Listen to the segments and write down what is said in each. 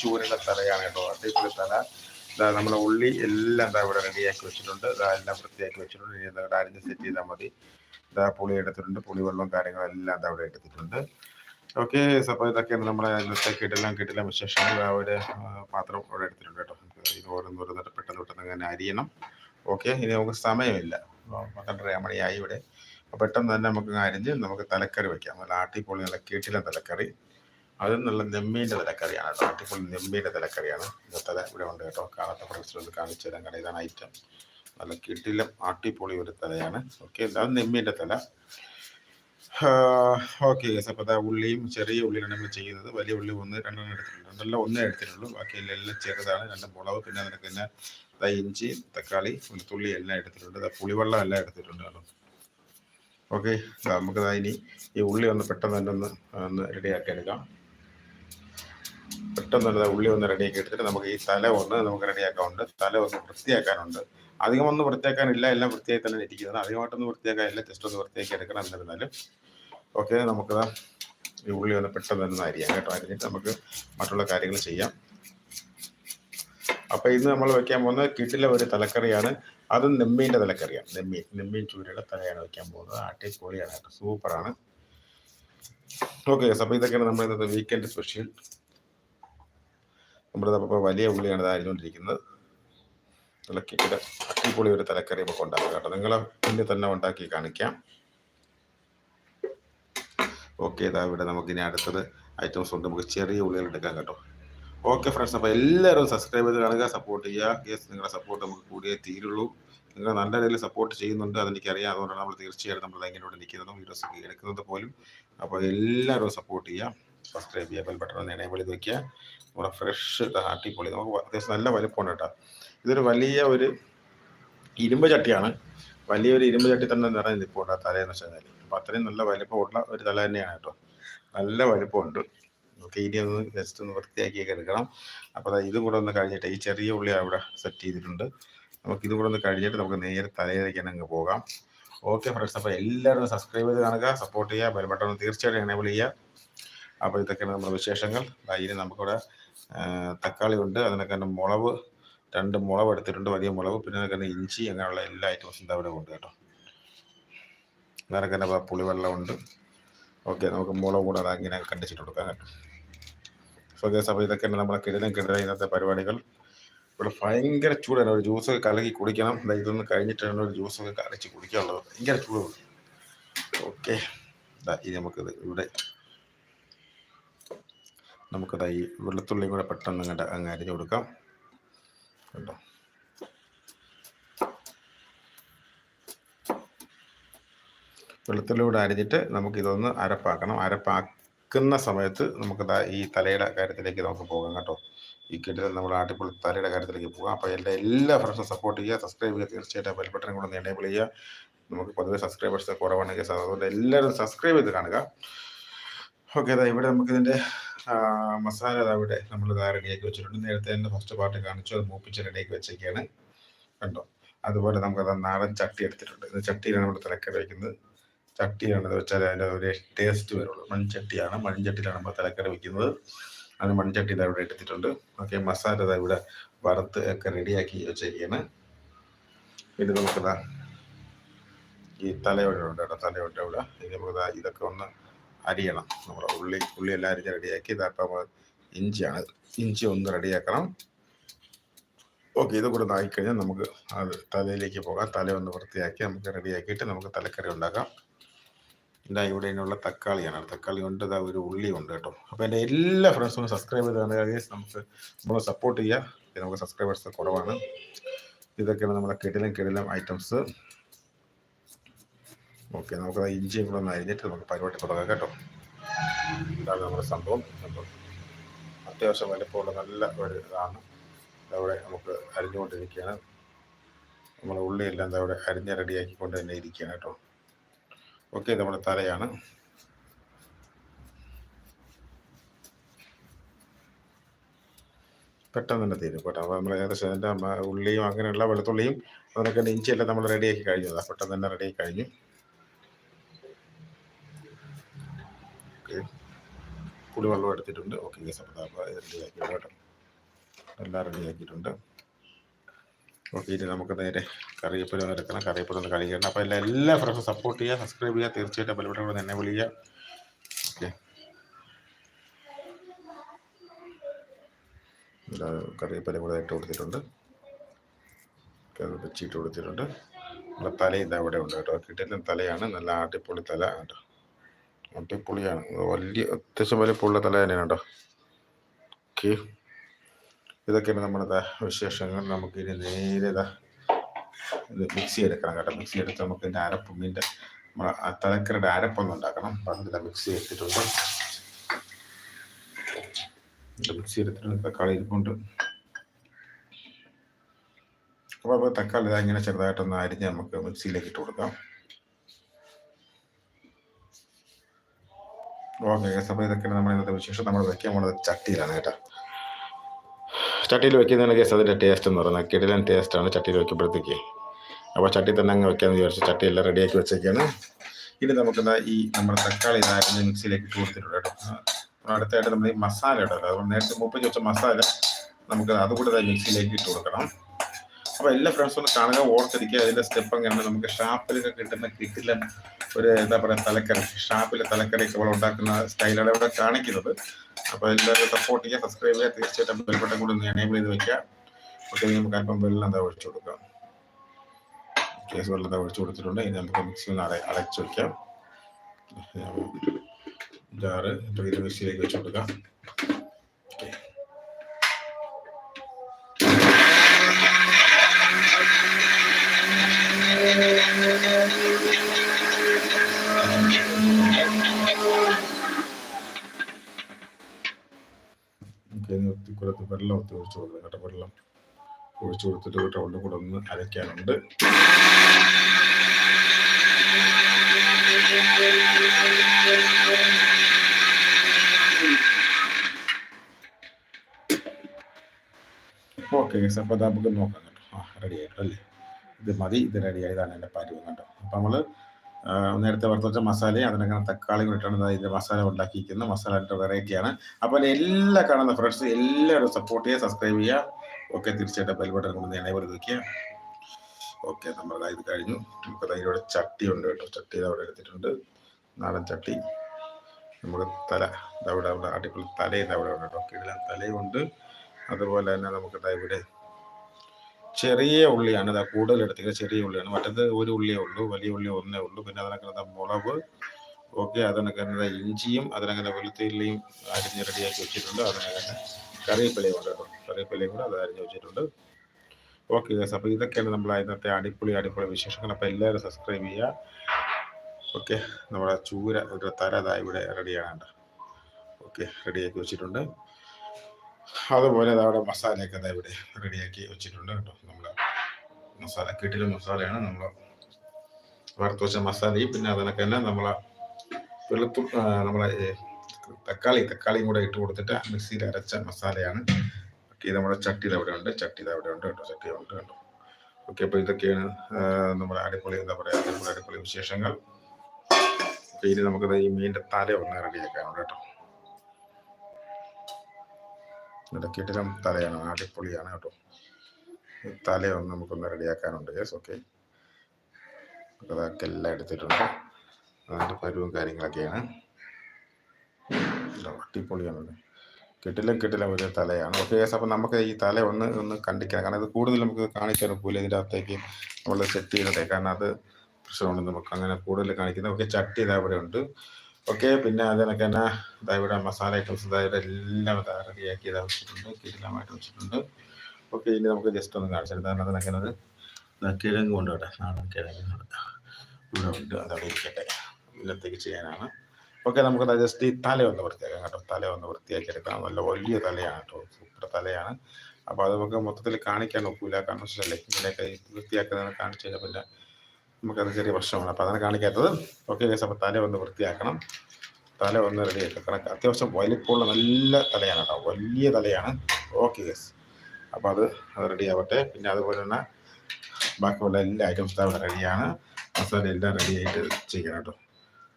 ചൂരയുടെ തലയാണ് കേട്ടോ. അതേപോലെ തല. ഇതാ നമ്മളെ ഉള്ളി എല്ലാം എന്താ ഇവിടെ റെഡിയാക്കി വെച്ചിട്ടുണ്ട്. എല്ലാം വൃത്തിയാക്കി വെച്ചിട്ടുണ്ട്. ഇനി എന്താ അരിഞ്ഞ് സെറ്റ് ചെയ്താൽ മതി. ഇതാ പുളി എടുത്തിട്ടുണ്ട്. പുളി വെള്ളം കാര്യങ്ങളെല്ലാം എന്താ ഇവിടെ എടുത്തിട്ടുണ്ട്. ഓക്കെ അപ്പോൾ ഇതൊക്കെയാണ് നമ്മുടെ ഇന്നത്തെ കിട്ടില്ല വിശേഷം ആ ഒരു പാത്രം ഇവിടെ എടുത്തിട്ടുണ്ട് കേട്ടോ. ഇത് ഓരോന്നോരോന്നിട്ട് പെട്ടെന്ന് പെട്ടെന്ന് അങ്ങനെ അരിയണം. ഓക്കെ ഇനി നമുക്ക് സമയമില്ല. പന്ത്രണ്ടര മണിയായി ഇവിടെ. പെട്ടെന്ന് തന്നെ നമുക്ക് അരിഞ്ഞ് നമുക്ക് തലക്കറി വെക്കാം. നല്ല ആട്ടിപ്പൊളി നല്ല കീട്ടിലെ തലക്കറി. അത് നിന്നുള്ള നെമ്മീന്റെ തലക്കറിയാണ് കേട്ടോ. അടിപൊളി നെമ്മീന്റെ തലക്കറിയാണ് ഇന്നത്തെ ഇവിടെ ഉണ്ട് കേട്ടോ. കാണാത്ത ഫ്രണ്ട്സിൽ കാണിച്ചു തരാൻ കാരണം ഇതാണ് ഐറ്റം നല്ല കിട്ടിലും ആട്ടിപ്പൊളി ഒരു തലയാണ്. ഓക്കെ അത് നെമ്മീന്റെ തല. ഓക്കെ അപ്പോൾ അതാ ഉള്ളിയും ചെറിയ ഉള്ളിയാണ് നമ്മൾ ചെയ്യുന്നത്. വലിയ ഉള്ളി ഒന്ന് രണ്ടെണ്ണം എടുത്തിട്ടുണ്ട്. രണ്ടെല്ലാം ഒന്നേ എടുത്തിട്ടുള്ളൂ. ബാക്കി എല്ലാം ചെറുതാണ്. രണ്ട് മുളക് പിന്നെ അതിനൊക്കെ തന്നെ ദാ ഇഞ്ചി തക്കാളി വെളുത്തുള്ളി എല്ലാം എടുത്തിട്ടുണ്ട്. ദാ പുളിവെള്ളം എല്ലാം എടുത്തിട്ടുണ്ട് കേട്ടോ. ഓക്കെ നമുക്ക് ഇനി ഈ ഉള്ളി ഒന്ന് പെട്ടെന്ന് തന്നെ ഒന്ന് ഒന്ന് റെഡിയാക്കി എടുക്കാം. പെട്ടെന്ന് തന്നെ ഉള്ളി ഒന്ന് റെഡിയാക്കി എടുത്തിട്ട് നമുക്ക് ഈ തല ഒന്ന് നമുക്ക് റെഡിയാക്കാനുണ്ട് തല ഒന്ന് വൃത്തിയാക്കാനുണ്ട്. അധികം ഒന്നും വൃത്തിയാക്കാനില്ല എല്ലാം വൃത്തിയായി തന്നെ ഇരിക്കുന്നത്. അധികമായിട്ടൊന്നും വൃത്തിയാക്കാനില്ല ജസ്റ്റ് ഒന്ന് വൃത്തിയാക്കി എടുക്കണം എന്നിരുന്നാലും. ഓക്കെ നമുക്ക് ഈ ഉള്ളി ഒന്ന് പെട്ടെന്ന് തന്നെ അരിയാം കേട്ടോ. അരിഞ്ഞിട്ട് നമുക്ക് മറ്റുള്ള കാര്യങ്ങൾ ചെയ്യാം. അപ്പോൾ ഇന്ന് നമ്മൾ വെക്കാൻ പോകുന്നത് കിട്ടിലെ ഒരു തലക്കറിയാണ്. അത് നെമ്മീന്റെ തലക്കറിയാണ്. നെമ്മീൻ നെമ്മീൻ ചൂരയുടെ തലയാണ് വെക്കാൻ പോകുന്നത്. അടിപൊളിയാണ് കേട്ടോ. സൂപ്പറാണ്. ഓക്കെ അപ്പോൾ ഇതൊക്കെയാണ് നമ്മൾ ഇന്നത്തെ വീക്കെൻഡ് സ്പെഷ്യൽ നമ്മുടെ ഇപ്പോൾ വലിയ ഉള്ളിയാണ് ഇതായിരുന്നുകൊണ്ടിരിക്കുന്നത്. കിട്ടിലെ അടിപൊളി ഒരു തലക്കറി നമുക്ക് ഉണ്ടാക്കുക കേട്ടോ. നിങ്ങൾ മുന്നിൽ തന്നെ ഉണ്ടാക്കി കാണിക്കാം. ഓക്കെ ഇതാ ഇവിടെ നമുക്ക് ഇനി അടുത്തത് ഐറ്റംസ് ഉണ്ട്. നമുക്ക് ചെറിയ ഉള്ളികൾ എടുക്കാം കേട്ടോ. ഓക്കെ ഫ്രണ്ട്സ് അപ്പോൾ എല്ലാവരും സബ്സ്ക്രൈബ് ചെയ്ത് കാണുക സപ്പോർട്ട് ചെയ്യുക. യെസ് നിങ്ങളുടെ സപ്പോർട്ട് നമുക്ക് കൂടിയേ തീരുള്ളൂ. നിങ്ങൾ നല്ല രീതിയിൽ സപ്പോർട്ട് ചെയ്യുന്നുണ്ട് അതെനിക്കറിയാം. അതുകൊണ്ടാണ് നമ്മൾ തീർച്ചയായിട്ടും നമ്മൾ എങ്ങനെയോട് നിൽക്കുന്നതും വീഡിയോസ് എടുക്കുന്നത് പോലും. അപ്പോൾ എല്ലാവരും സപ്പോർട്ട് ചെയ്യുക. സബ്സ്ക്രൈബ് ചെയ്യുക ബെൽ ബട്ടൺ ഒന്ന് എനേബിൾ ചെയ്ത് വെക്കുക നമ്മുടെ ഫ്രഷ് അട്ടിപ്പൊളി നമുക്ക് അത്യാവശ്യം നല്ല വലിപ്പമാണ് കേട്ടോ. ഇതൊരു വലിയ ഒരു ഇരുമ്പ് ചട്ടിയാണ്. വലിയൊരു ഇരുമ്പ് ചട്ടി തന്നെ നിറഞ്ഞ് നിൽപ്പുണ്ട് ആ തലേന്ന് വെച്ച് അപ്പോൾ അത്രയും നല്ല വലിപ്പമുള്ള ഒരു തല തന്നെയാണ് കേട്ടോ. നല്ല വലിപ്പമുണ്ട്. നമുക്ക് ഇനി ഒന്ന് ജസ്റ്റ് ഒന്ന് വൃത്തിയാക്കിയൊക്കെ എടുക്കണം. അപ്പോൾ ഇതും കൂടെ ഒന്ന് കഴിഞ്ഞിട്ട് ഈ ചെറിയ ഉള്ളി അവിടെ സെറ്റ് ചെയ്തിട്ടുണ്ട്. നമുക്ക് ഇതും കൂടെ ഒന്ന് കഴിഞ്ഞിട്ട് നമുക്ക് നേരെ തലയിലേക്ക് അങ്ങ് പോകാം. ഓക്കെ ഫ്രണ്ട്സ് അപ്പോൾ എല്ലാവരും സബ്സ്ക്രൈബ് ചെയ്ത് കാണുക സപ്പോർട്ട് ചെയ്യുക ബെൽ ബട്ടൺ ഒന്ന് തീർച്ചയായിട്ടും എനേബിൾ ചെയ്യുക. അപ്പോൾ ഇതൊക്കെയാണ് നമ്മുടെ വിശേഷങ്ങൾ. ഇനി നമുക്കിവിടെ തക്കാളി ഉണ്ട്. അതിനൊക്കെ തന്നെ മുളവ് രണ്ട് മുളവ് എടുത്തിട്ടുണ്ട് വലിയ മുളവ് പിന്നെ അതിനൊക്കെ തന്നെ ഇഞ്ചി അങ്ങനെയുള്ള എല്ലാ ഐറ്റംസും ഇവിടെ ഉണ്ട് കേട്ടോ. അതിനൊക്കെ തന്നെ പുളിവെള്ളമുണ്ട് ഓക്കെ നമുക്ക് മുളവ് കൂടെ അങ്ങനെ കണ്ടിച്ചിട്ട് കൊടുക്കാം കേട്ടോ. സോ ഗേസ് അപ്പോൾ ഇതൊക്കെയാണ് നമ്മളെ കിടലും കിടല ഇന്നത്തെ പരിപാടികൾ. ഇവിടെ ഭയങ്കര ചൂടാണ് ഒരു ജ്യൂസൊക്കെ കലക്കി കുടിക്കണം. ഇതൊന്ന് കഴിഞ്ഞിട്ടാണ് ഒരു ജ്യൂസൊക്കെ കലച്ച് കുടിക്കാനുള്ളത്. ഭയങ്കര ചൂടുണ്ട്. ഓക്കെ ഇനി നമുക്കിത് ഇവിടെ നമുക്കത് ഈ വെളുത്തുള്ളിയും കൂടെ പെട്ടെന്ന് അങ്ങോട്ട് അങ്ങ് അരിഞ്ഞു കൊടുക്കാം. കേട്ടോ വെളുത്തുള്ളി കൂടെ അരിഞ്ഞിട്ട് നമുക്കിതൊന്ന് അരപ്പാക്കണം. അരപ്പാക്കുന്ന സമയത്ത് നമുക്ക് ഈ തലയുടെ കാര്യത്തിലേക്ക് നമുക്ക് പോകാം കേട്ടോ. ഈ കിട്ടിൽ നമ്മൾ ആട്ടിപ്പൊളി തലയുടെ കാര്യത്തിലേക്ക് പോകാം. അപ്പോൾ എന്റെ എല്ലാ ഫ്രണ്ട്സും സപ്പോർട്ട് ചെയ്യുക സബ്സ്ക്രൈബ് ചെയ്യുക. തീർച്ചയായിട്ടും ബെൽ ബട്ടൺ കൂടെ എനേബിൾ ചെയ്യുക. നമുക്ക് പൊതുവെ സബ്സ്ക്രൈബേഴ്സ് കുറവാണെങ്കിൽ അതുകൊണ്ട് എല്ലാവരും സബ്സ്ക്രൈബ് ചെയ്ത് കാണുക. ഓക്കെ അതാ ഇവിടെ നമുക്കിതിന്റെ മസാല അതാ ഇവിടെ നമ്മൾ ഇതാ റെഡിയാക്കി വെച്ചിട്ടുണ്ട്. നേരത്തെ തന്നെ ഫസ്റ്റ് പാർട്ട് കാണിച്ചു അത് മൂപ്പിച്ച് റെഡിയാക്കി വെച്ചേക്കാണ്. കണ്ടോ? അതുപോലെ നമുക്കത് നാടൻ ചട്ടി എടുത്തിട്ടുണ്ട്. ഇത് ചട്ടിയിലാണ് നമ്മൾ തലക്കറി വയ്ക്കുന്നത് ചട്ടിയാണ് ഇത് വെച്ചാൽ അതിന്റെ ഒരു ടേസ്റ്റ് വരുള്ളൂ. മൺചട്ടിയാണ്. മൺചട്ടിയിലാണ് നമ്മൾ തലക്കറി വയ്ക്കുന്നത് അത് മൺചട്ടി ഇതാ ഇവിടെ എടുത്തിട്ടുണ്ട്. ഓക്കെ മസാല ഇതാ ഇവിടെ വറുത്ത് ഒക്കെ റെഡിയാക്കി വെച്ചേക്കാണ്. പിന്നെ നമുക്കിതാ ഈ തലയോടെ ഉണ്ട് കേട്ടോ തലയോടെ ഇവിടെ ഇനി നമുക്ക് ഇതൊക്കെ ഒന്ന് അരിയണം. നമ്മൾ ഉള്ളി ഉള്ളി എല്ലാം അരിഞ്ഞ് റെഡിയാക്കി നമ്മൾ ഇഞ്ചിയാണ്. ഇഞ്ചി ഒന്ന് റെഡിയാക്കണം. ഓക്കെ ഇത് കൂടെ ആയിക്കഴിഞ്ഞാൽ നമുക്ക് അത് തലയിലേക്ക് പോകാം. തല ഒന്ന് വൃത്തിയാക്കി നമുക്ക് റെഡിയാക്കിയിട്ട് നമുക്ക് തലക്കറി ഉണ്ടാക്കാം. ഇതാ ഇവിടെ ഇതിനുള്ള തക്കാളിയാണ്. തക്കാളി ഉണ്ട് ഇതാ ഒരു ഉള്ളി ഉണ്ട് കേട്ടോ. അപ്പോൾ എന്റെ എല്ലാ ഫ്രണ്ട്സും സബ്സ്ക്രൈബ് കാര്യം നമുക്ക് നമ്മൾ സപ്പോർട്ട് ചെയ്യുക. നമുക്ക് സബ്സ്ക്രൈബേഴ്സ് കുറവാണ്. ഇതൊക്കെയാണ് നമ്മുടെ കിടിലും കിടിലും ഐറ്റംസ് ഓക്കെ നമുക്ക് ഇഞ്ചിയും കൂടെ ഒന്ന് അരിഞ്ഞിട്ട് നമുക്ക് പരിപാടി തുടങ്ങാം കേട്ടോ. ഇതാണ് നമ്മുടെ സംഭവം. സംഭവം അത്യാവശ്യം വലിപ്പമുള്ള നല്ല ഒരു ഇതാണ്. അവിടെ നമുക്ക് അരിഞ്ഞുകൊണ്ടിരിക്കുകയാണ്. നമ്മൾ ഉള്ളിയെല്ലാം അവിടെ അരിഞ്ഞ് റെഡിയാക്കിക്കൊണ്ട് തന്നെ ഇരിക്കുകയാണ് കേട്ടോ. ഓക്കെ നമ്മുടെ തലയാണ്. പെട്ടെന്ന് തന്നെ തീരും കേട്ടോ. അപ്പോൾ നമ്മൾ ഏകദേശം അതിന്റെ ഉള്ളിയും അങ്ങനെയുള്ള വെളുത്തുള്ളിയും അതിനൊക്കെ ഇഞ്ചിയെല്ലാം നമ്മൾ റെഡിയാക്കി കഴിഞ്ഞതാണ് പെട്ടെന്ന് തന്നെ റെഡിയാക്കി കഴിഞ്ഞു. ഓക്കെ പുളിവെള്ളം എടുത്തിട്ടുണ്ട്. ഓക്കെ കെ അപ്പോൾ റെഡിയാക്കി കേട്ടോ. എല്ലാം റെഡിയാക്കിയിട്ടുണ്ട് ഓക്കെ ഇനി നമുക്ക് നേരെ കറിയപ്പുരം എടുക്കണം കറിയപ്പുരം ഒന്ന് കഴിക്കണം അപ്പോൾ എല്ലാ എല്ലാ ഫ്രണ്ട്സും സപ്പോർട്ട് ചെയ്യുക സബ്സ്ക്രൈബ് ചെയ്യുക തീർച്ചയായിട്ടും ബലപ്പെട്ട എന്നെ വിളിക്കുക. ഓക്കെ കറിയപ്പുരം കൂടെ ഇട്ട് കൊടുത്തിട്ടുണ്ട്. വെച്ചിട്ട് കൊടുത്തിട്ടുണ്ട്. നമ്മുടെ തല ഇതാ ഇവിടെ ഉണ്ട് കേട്ടോ. കിട്ടുന്ന തലയാണ് നല്ല ആട്ടിപ്പൊളി തല കേട്ടോ. അടിപൊളിയാണ് വലിയ അത്യാവശ്യം വലിപ്പമുള്ള തല തന്നെയാണ് കേട്ടോ. ഓക്കെ. ഇതൊക്കെയാണ് നമ്മുടെ വിശേഷങ്ങൾ. നമുക്ക് ഇനി നേരെ മിക്സി എടുക്കണം കേട്ടോ. മിക്സി എടുത്ത് നമുക്ക് ഇതിന്റെ അരപ്പ് മീന്റെ നമ്മുടെ തലക്കരയുടെ അരപ്പൊന്നും ഉണ്ടാക്കണം. പണ്ട് മിക്സി എടുത്തിട്ടുണ്ട് മിക്സി എടുത്തിട്ടുണ്ട് തക്കാളി ഇരിപ്പുണ്ട്. അപ്പോൾ തക്കാളി ഇതാ ഇങ്ങനെ ചെറുതായിട്ടൊന്ന് അരിഞ്ഞ് നമുക്ക് മിക്സിയിലേക്ക് ഇട്ട് കൊടുക്കാം. ഓക്കെ അപ്പോൾ ഇതൊക്കെയാണ് നമ്മുടെ ഇന്നത്തെ വിശേഷം. നമ്മൾ വെക്കാൻ ചട്ടിയിലാണ് കേട്ടോ. ചട്ടിയിൽ വെക്കുന്നതിന് കേസ് അതിന്റെ ടേസ്റ്റ് എന്ന് പറയുന്നത്. കിടിലൻ ടേസ്റ്റാണ് ചട്ടിയിൽ വെക്കുമ്പോഴത്തേക്ക്. അപ്പോൾ ചട്ടി തന്നെ അങ്ങ് വെക്കാമെന്ന് വിചാരിച്ചു ചട്ടിയെല്ലാം റെഡിയാക്കി വെച്ചേക്കാണ്. ഇനി നമുക്കെന്താ ഈ നമ്മുടെ തക്കാളി ഇതാക്കുന്ന മിക്സിയിലേക്ക് ഇട്ട് കൊടുത്തിട്ടുണ്ട് കേട്ടോ. അടുത്തായിട്ട് നമ്മൾ ഈ മസാല ഇടല്ലോ നേരത്തെ മുപ്പത്തി വെച്ച മസാല നമുക്ക് അതുകൂടെ മിക്സിയിലേക്ക് ഇട്ട് കൊടുക്കണം. അപ്പോൾ എല്ലാ ഫ്രണ്ട്സും ഒന്ന് കാണുക ഓർത്തിരിക്കുക അതിന്റെ സ്റ്റെപ്പ് അങ്ങനെ നമുക്ക് ഷാപ്പിലൊക്കെ കിട്ടുന്ന കിട്ടില്ല ഒരു എന്താ പറയുക തലക്കറി. ഷാപ്പിലെ തലക്കറിയൊക്കെ ഇവിടെ ഉണ്ടാക്കുന്ന സ്റ്റൈലാണ് ഇവിടെ കാണിക്കുന്നത്. അപ്പോൾ എല്ലാവരും സപ്പോർട്ട് ചെയ്യുക സബ്സ്ക്രൈബ് ചെയ്യുക. തീർച്ചയായിട്ടും ബെൽബട്ടം കൂടി ഒന്ന് എനേബിൾ ചെയ്ത് വെക്കുക. ഓക്കെ നമുക്ക് അല്പം വെള്ളം എന്താ ഒഴിച്ചു കൊടുക്കാം. കേസ് വെള്ളം എന്താ ഒഴിച്ചു കൊടുത്തിട്ടുണ്ട് ഇനി നമുക്ക് മിക്സി ഒന്ന് അട അടച്ചു വെക്കാം. ജാറ് മിക്സിയിലേക്ക് വെച്ചു കൊടുക്കാം. ഓക്കെ വെള്ളം ഒത്തി ഒഴിച്ചു കൊടുക്കാം കേട്ടോ വെള്ളം ഒഴിച്ചു കൊടുത്തിട്ട് ഉള്ളിൽ കൂടെ ഒന്ന് അരയ്ക്കാനുണ്ട്. ഓക്കെ അപ്പോൾ നമുക്ക് നോക്കാം കേട്ടോ. ആ റെഡി ആയിട്ടല്ലേ ഇത് മതി ഇത് റെഡി ആയതാണ് എന്റെ പരുവം കേട്ടോ. അപ്പം നമ്മൾ നേരത്തെ വറുത്തച്ച മസാലയും അതിനങ്ങനെ തക്കാളി ഇട്ടാണ് ഇതിന്റെ മസാല ഉണ്ടാക്കിയിരിക്കുന്നത്. മസാലയുടെ വെറൈറ്റിയാണ് അപ്പോൾ എല്ലാ കാണുന്ന ഫ്രണ്ട്സ് എല്ലാവരും സപ്പോർട്ട് ചെയ്യുക സബ്സ്ക്രൈബ് ചെയ്യുക. ഓക്കെ തീർച്ചയായിട്ടും ബെൽ ബട്ടൺ കൊണ്ട് ഇവിടെ വയ്ക്കുക ഓക്കെ നമ്മൾ ഇത് കഴിഞ്ഞു. നമുക്ക് അതിലൂടെ ചട്ടി ഉണ്ട് കേട്ടോ. ചട്ടി അവിടെ എടുത്തിട്ടുണ്ട്. നാടൻ ചട്ടി. നമുക്ക് തല. ഇതവിടെ അവിടെ അടിപൊളി തലയും അവിടെ ഉണ്ട് കേട്ടോ. തലയും ഉണ്ട്. അതുപോലെ തന്നെ നമുക്ക് ഇവിടെ ചെറിയ ഉള്ളിയാണ് ഇതാ കൂടുതൽ എടുത്തിട്ട് ചെറിയ ഉള്ളിയാണ്. മറ്റത് ഒരു ഉള്ളിയേ ഉള്ളൂ വലിയ ഉള്ളി ഒന്നേ ഉള്ളൂ. പിന്നെ അതിനകത്ത് മുളക് ഓക്കെ അതിനൊക്കെ ഇഞ്ചിയും അതിനങ്ങനെ വെളുത്തുള്ളിയും അരിഞ്ഞ് റെഡിയാക്കി വെച്ചിട്ടുണ്ട്. അതിനകത്ത് കറിവേപ്പിലയും ഉണ്ട് കേട്ടോ. കറിവേപ്പിലയും കൂടെ അത് അരിഞ്ഞ് വെച്ചിട്ടുണ്ട്. ഓക്കെ ഗസ് അപ്പോൾ ഇതൊക്കെയാണ് നമ്മൾ ഇന്നത്തെ അടിപൊളി അടിപൊളി വിശേഷങ്ങൾ. അപ്പോൾ എല്ലാവരും സബ്സ്ക്രൈബ് ചെയ്യുക. ഓക്കെ നമ്മുടെ ചൂര ഒരു തര ഇവിടെ റെഡിയാണ് ഓക്കെ റെഡിയാക്കി വെച്ചിട്ടുണ്ട്. അതുപോലെ അവിടെ മസാലയൊക്കെ അതാ ഇവിടെ റെഡിയാക്കി വെച്ചിട്ടുണ്ട് കേട്ടോ. നമ്മൾ മസാല കിട്ടിലെ മസാലയാണ് നമ്മൾ വറുത്ത് വെച്ച മസാലയും പിന്നെ അതിനൊക്കെ തന്നെ നമ്മളെ വെളുത്തും നമ്മളെ തക്കാളി തക്കാളിയും കൂടെ ഇട്ട് കൊടുത്തിട്ട് മിക്സിയിൽ അരച്ച മസാലയാണ്. ഓക്കെ നമ്മുടെ ചട്ടി അവിടെ ഉണ്ട്. ചട്ടി അവിടെ ഉണ്ട് കേട്ടോ. ചട്ടി ഉണ്ട്. കേട്ടോ ഓക്കെ അപ്പോൾ ഇതൊക്കെയാണ് നമ്മുടെ അടിപൊളി എന്താ പറയുക അടിപൊളി അടിപൊളി വിശേഷങ്ങൾ. ഇനി നമുക്കത് ഈ മീനിന്റെ തല ഒന്ന് റെഡിയാക്കാനുണ്ട് കേട്ടോ. ഇവിടെ കിടിലം തലയാണ്. അടിപൊളിയാണ് കേട്ടോ. തലയൊന്ന് നമുക്കൊന്ന് റെഡിയാക്കാനുണ്ട്. യെസ് ഓക്കെ അതൊക്കെ എല്ലാം എടുത്തിട്ടുണ്ട്. അതിന്റെ പരുവും കാര്യങ്ങളൊക്കെയാണ്. അടിപൊളിയാണ് കിട്ടിലും കിട്ടിലും ഒരു തലയാണ്. ഓക്കെ യെസ് അപ്പം നമുക്ക് ഈ തല ഒന്ന് ഒന്ന് കണ്ടിക്കണം കാരണം ഇത് കൂടുതൽ നമുക്ക് കാണിക്കാൻ ഒക്കില്ല ഇതിന്റെ അകത്തേക്ക് നമ്മൾ സെറ്റ് ചെയ്തിട്ടേ. കാരണം അത് പ്രശ്നമുണ്ട് നമുക്ക് അങ്ങനെ കൂടുതൽ കാണിക്കുന്നത്. ഓക്കെ ചട്ടി ഇതാ ഇവിടെ ഉണ്ട്. ഓക്കെ പിന്നെ അതിനൊക്കെ തന്നെ ഇവിടെ മസാല ഐറ്റംസ് ഇതാ ഇവിടെ എല്ലാം റെഡിയാക്കി ഇതാ വെച്ചിട്ടുണ്ട് കിടിലമായിട്ട് വെച്ചിട്ടുണ്ട്. ഓക്കെ ഇനി നമുക്ക് ജസ്റ്റ് ഒന്ന് കാണിച്ചിട്ട് കാരണം അതിനൊക്കെ അത് കിഴങ്ങ് കൊണ്ട് ഇവിടെ നാടൻ കിഴങ്ങ് ഇവിടെ ഉണ്ട് അതവിടെ ഇരിക്കട്ടെ. ഇന്നത്തേക്ക് ചെയ്യാനാണ്. ഓക്കെ നമുക്ക് ജസ്റ്റ് ഈ തല ഒന്ന് വൃത്തിയാക്കാം കേട്ടോ. തല ഒന്ന് വൃത്തിയാക്കി എടുക്കാം നല്ല വലിയ തലയാണ് കേട്ടോ. സൂപ്പർ തലയാണ്. അപ്പോൾ അത് നമുക്ക് മൊത്തത്തിൽ കാണിക്കാൻ ഒക്കില്ല. കാരണം വെച്ചാൽ ഇങ്ങനെയൊക്കെ ഈ വൃത്തിയാക്കുന്നത് കാണിച്ചു കഴിഞ്ഞാൽ പിന്നെ നമുക്കത് ചെറിയ പ്രശ്നമാണ്. അപ്പോൾ അതാണ് കാണിക്കാത്തത്. ഓക്കെ ഗൈസ് അപ്പോൾ തല ഒന്ന് വൃത്തിയാക്കണം. തല ഒന്ന് റെഡിയാക്കണം കാരണം അത്യാവശ്യം വലിപ്പമുള്ള നല്ല തലയാണ് കേട്ടോ. വലിയ തലയാണ്. ഓക്കെ ഗൈസ് അപ്പോൾ അത് അത് റെഡി ആവട്ടെ. പിന്നെ അതുപോലെ തന്നെ ബാക്കിയുള്ള എല്ലാ ഐറ്റംസും അവിടെ റെഡിയാണ് മസാല എല്ലാം റെഡി ആയിട്ട് ചെയ്യണം കേട്ടോ.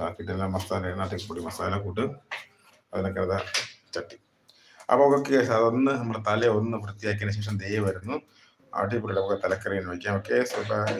ബാക്കിയിട്ടെല്ലാം മസാല നാട്ടിപ്പൊടി മസാല കൂട്ട്. അതിനൊക്കെ അതാ ചട്ടി. അപ്പോൾ ഓക്കെ അതൊന്ന് നമ്മുടെ തല ഒന്ന് വൃത്തിയാക്കിയതിന് ശേഷം ദേ വരുന്നു. അടിപൊളി നമുക്ക് തലക്കറിയിൽ വയ്ക്കാം ഓക്കെ സോ ബൈ